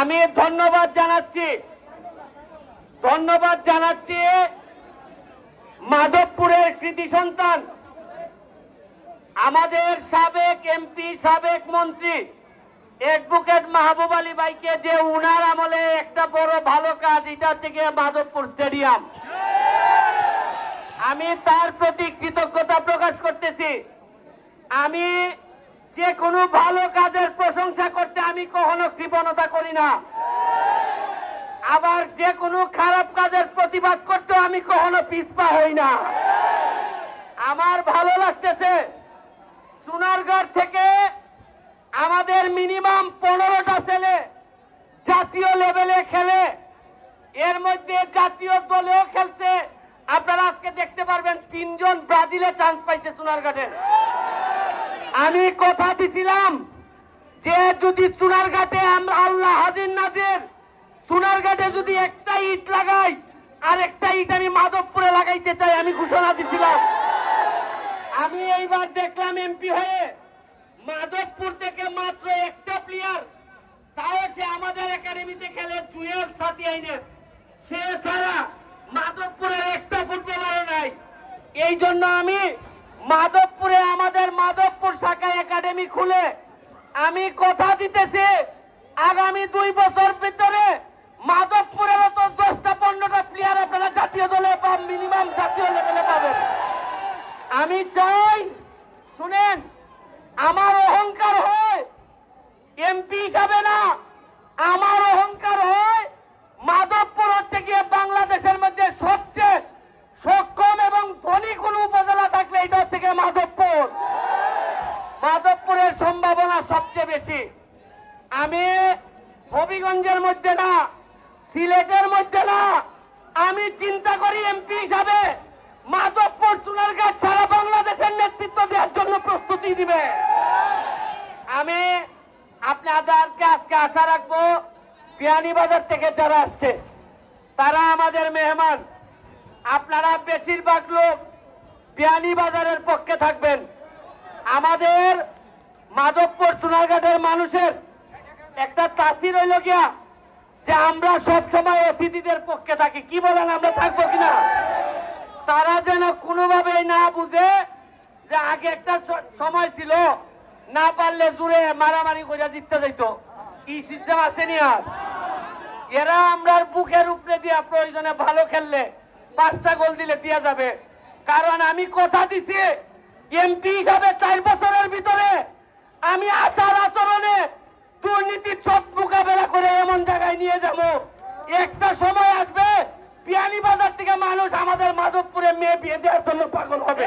আমি ধন্যবাদ জানাচ্ছি। ধন্যবাদ জানাচ্ছি মাধবপুরের কৃতি সন্তান, আমাদের সাবেক এমপি, সাবেক মন্ত্রী অ্যাডভোকেট মাহবুব আলী ভাইকে যে উনার আমলে একটা বড় ভালো কাজ, এটা থেকে মাধবপুর স্টেডিয়াম। আমি তার প্রতি কৃতজ্ঞতা প্রকাশ করতেছি। আমি যে কোনো ভালো কাজের প্রশংসা করতে আমি কখনো কৃপণতা করি না। আবার যে কোনো খারাপ কাজের প্রতিবাদ করতে আমি কখনো পিছপা হই না। আমার ভালো লাগতেছে সোনারগড় থেকে আমাদের মিনিমাম পনেরোটা ছেলে জাতীয় লেভেলে খেলে। এর মধ্যে জাতীয় দলেও খেলছে। আপনারা আজকে দেখতে পারবেন, তিনজন ব্রাজিলে চান্স পাইছে সোনারঘাটে আমি কথা দিছিলাম যে যদি সোনারঘাটে আমরা আল্লাহ হাজির নাজির, সোনারঘাটে যদি একটা ইট লাগাই, আর একটা ইট আমি মাধবপুরে লাগাইতে চাই, আমি ঘোষণা দিছিলাম। আমি এইবার দেখলাম এমপি হয়ে মাধবপুর থেকে মাত্র একটা প্লেয়ার তাও সে আমাদের একাডেমিতে খেলে জুয়েল সাতিয়াইনের সে ছাড়া মাধবপুরের একটা ফুটবলারও নাই। এই জন্য আমি মাধবপুরে মাধবপুর শাখা একাডেমি খুলে আমি কথা দিতেছি আগামী দুই বছর ভিতরে মাধবপুরের তো দশটা পনেরোটা প্লেয়ার আপনারা জাতীয় দলে বা মিনিমাম জাতীয় লেভেলে পাবেন। আমি চাই, শুনেন আমার অহংকার হয় এমপি হিসাবে না আমার অহংকার হয় মাধবপুর হচ্ছে গিয়ে বাংলাদেশের মধ্যে সবচেয়ে সক্ষম এবং ধনী কোন উপজেলা থাকলে এটা হচ্ছে গিয়ে মাধবপুর মাধবপুরের সম্ভাবনা বেশি। আমি হবিগঞ্জের মধ্যে না, সিলেটের মধ্যে না। আমি চিন্তা করি এমপি হিসাবে মাধবপুর চুনারঘাট সারা বাংলাদেশের নেতৃত্ব দেওয়ার জন্য প্রস্তুতি দিবে। আমি আপনাদেরকে আজকে আশা রাখব বিয়ানীবাজার থেকে যারা আসছে, তারা আমাদের মেহমান। আপনারা বেশিরভাগ লোক বিয়ানীবাজারের পক্ষে থাকবেন। আমাদের মাধবপুর সোনারঘাটের মানুষের একটা তাসির হইল গিয়া যে আমরা সব সময় অতিথিদের পক্ষে থাকি। কি বলেন, আমরা থাকব কিনা? তারা যেন কোনোভাবেই না বুঝে যে আগে একটা সময় ছিল, না পারলে জুড়ে মারামারি করে জিততে যাইত। এই সিস্টেম আসেনি আর? এরা আমরার বুকের উপরে দিয়া প্রয়োজনে ভালো খেললে পাঁচটা গোল দিলে দিয়া যাবে। কারণ আমি কথা দিছি, এমপি হিসাবে চার বছরের ভিতরে আমি আচার আচরণে দুর্নীতির সব মোকাবেলা করে এমন জায়গায় নিয়ে যাব। একটা সময় আসবে, পিয়ালি বাজার থেকে মানুষ আমাদের মাধবপুরে মেয়ে বিয়ে দেওয়ার জন্য পাগল হবে।